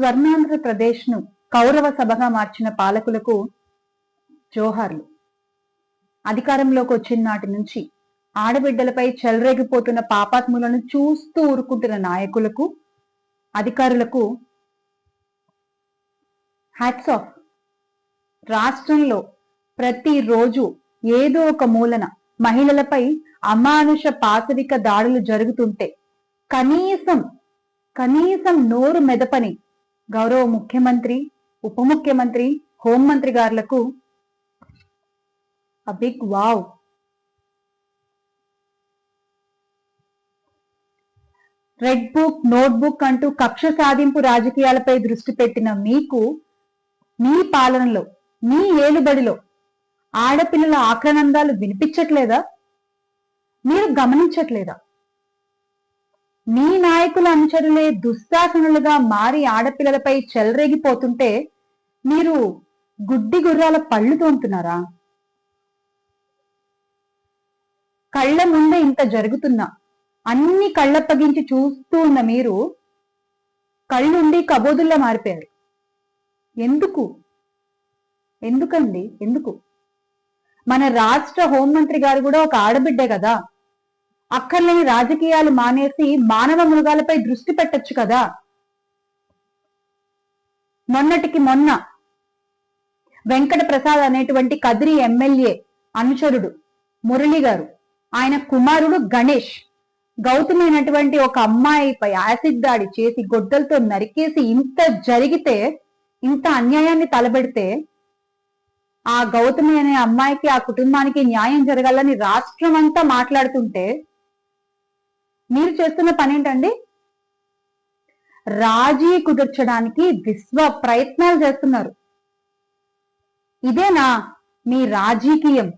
స్వర్ణాంధ్రప్రదేశ్ను కౌరవ సభగా మార్చిన పాలకులకు జోహార్లు. అధికారంలోకి వచ్చిన నాటి నుంచి ఆడబిడ్డలపై చెలరేగిపోతున్న పాపాత్ములను చూస్తూ ఊరుకుంటున్న నాయకులకు అధికారులకు హ్యాట్స్ ఆఫ్ రాష్ట్రంలో ప్రతిరోజు ఏదో ఒక మూలన మహిళలపై అమానుష పాశవిక దాడులు జరుగుతుంటే కనీసం కనీసం నోరు మెదపని గౌరవ ముఖ్యమంత్రి ఉప ముఖ్యమంత్రి హోంమంత్రి గారులకు big wow red book note book అంటూ కక్ష సాధింపు రాజకీయాలపై దృష్టి పెట్టిన మీకు మీ పాలనలో మీ ఏలుబడిలో ఆడపిల్లల ఆక్రనందాలు వినిపించట్లేదా? మీరు గమనించట్లేదా? మీ నాయకుల అనుచరులే దుశ్శాసనులుగా మారి ఆడపిల్లలపై చెలరేగిపోతుంటే మీరు గుడ్డి గుర్రాల పళ్ళు తోముతున్నారా? కళ్ళ ముందే ఇంత జరుగుతున్నా. అన్ని కళ్ళప్పగించి చూస్తూ ఉన్న మీరు కళ్ళుండి కబోదుల్లా మారిపోయారు. ఎందుకు? ఎందుకండి? ఎందుకు? మన రాష్ట్ర హోంమంత్రి గారు కూడా ఒక ఆడబిడ్డే కదా. అక్కర్లేని రాజకీయాలు మానేసి మానవ మృగాలపై దృష్టి పెట్టొచ్చు కదా? మొన్నటికి మొన్న వెంకట ప్రసాద్ అనేటువంటి కదిరి ఎమ్మెల్యే అనుచరుడు మురళి గారు ఆయన కుమారుడు గణేష్ గౌతమి అయినటువంటి ఒక అమ్మాయిపై యాసిడ్ దాడి చేసి గొడ్డలతో నరికేసి ఇంత జరిగితే ఇంత అన్యాయాన్ని తలబెడితే ఆ గౌతమి అనే అమ్మాయికి ఆ కుటుంబానికి న్యాయం జరగాలని రాష్ట్రం అంతా మాట్లాడుతుంటే మీరు చేస్తున్న పని ఏంటండి రాజీ కుదర్చడానికి విశ్వ ప్రయత్నాలు చేస్తున్నారు. ఇదేనా మీ రాజకీయం?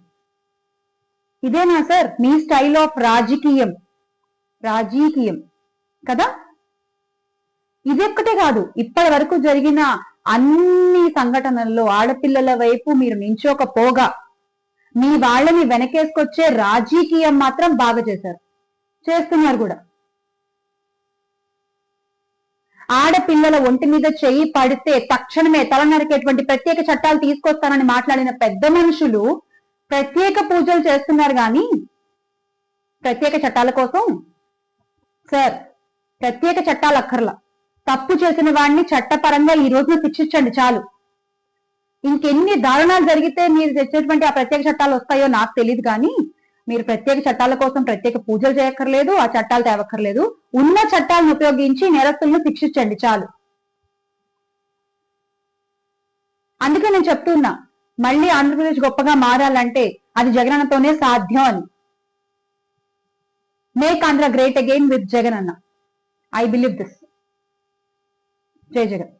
ఇదేనా సార్ మీ స్టైల్ ఆఫ్ రాజకీయం? రాజకీయం. కదా? ఇదొక్కటే కాదు ఇప్పటి వరకు జరిగిన అన్ని సంఘటనల్లో ఆడపిల్లల వైపు మీరు నించోకపోగా మీ వాళ్ళని వెనకేసుకొచ్చే రాజకీయం మాత్రం బాగా చేశారు. చేస్తున్నారు కూడా. ఆడపిల్లల ఒంటి మీద చెయ్యి పడితే తక్షణమే తల నరికేటువంటి ప్రత్యేక చట్టాలు తీసుకొస్తానని మాట్లాడిన పెద్ద మనుషులు ప్రత్యేక పూజలు చేస్తున్నారు కానీ ప్రత్యేక చట్టాల కోసం సార్ ప్రత్యేక చట్టాలు అక్కర్లా. తప్పు చేసిన వాడిని చట్టపరంగా ఈ రోజున శిక్షించండి చాలు. ఇంకెన్ని దారుణాలు జరిగితే మీరు తెచ్చేటువంటి ఆ ప్రత్యేక చట్టాలు వస్తాయో నాకు తెలియదు కానీ మీరు ప్రత్యేక చట్టాల కోసం ప్రత్యేక పూజలు చేయక్కర్లేదు ఆ చట్టాలు తేవక్కర్లేదు. ఉన్న చట్టాలను ఉపయోగించి నేరస్తులను శిక్షించండి చాలు. అందుకే నేను చెప్తున్నా మళ్ళీ ఆంధ్రప్రదేశ్ గొప్పగా మారాలంటే అది జగనన్నతోనే సాధ్యం అని. Make Andhra great again with Jagan anna I believe this జై జగన్.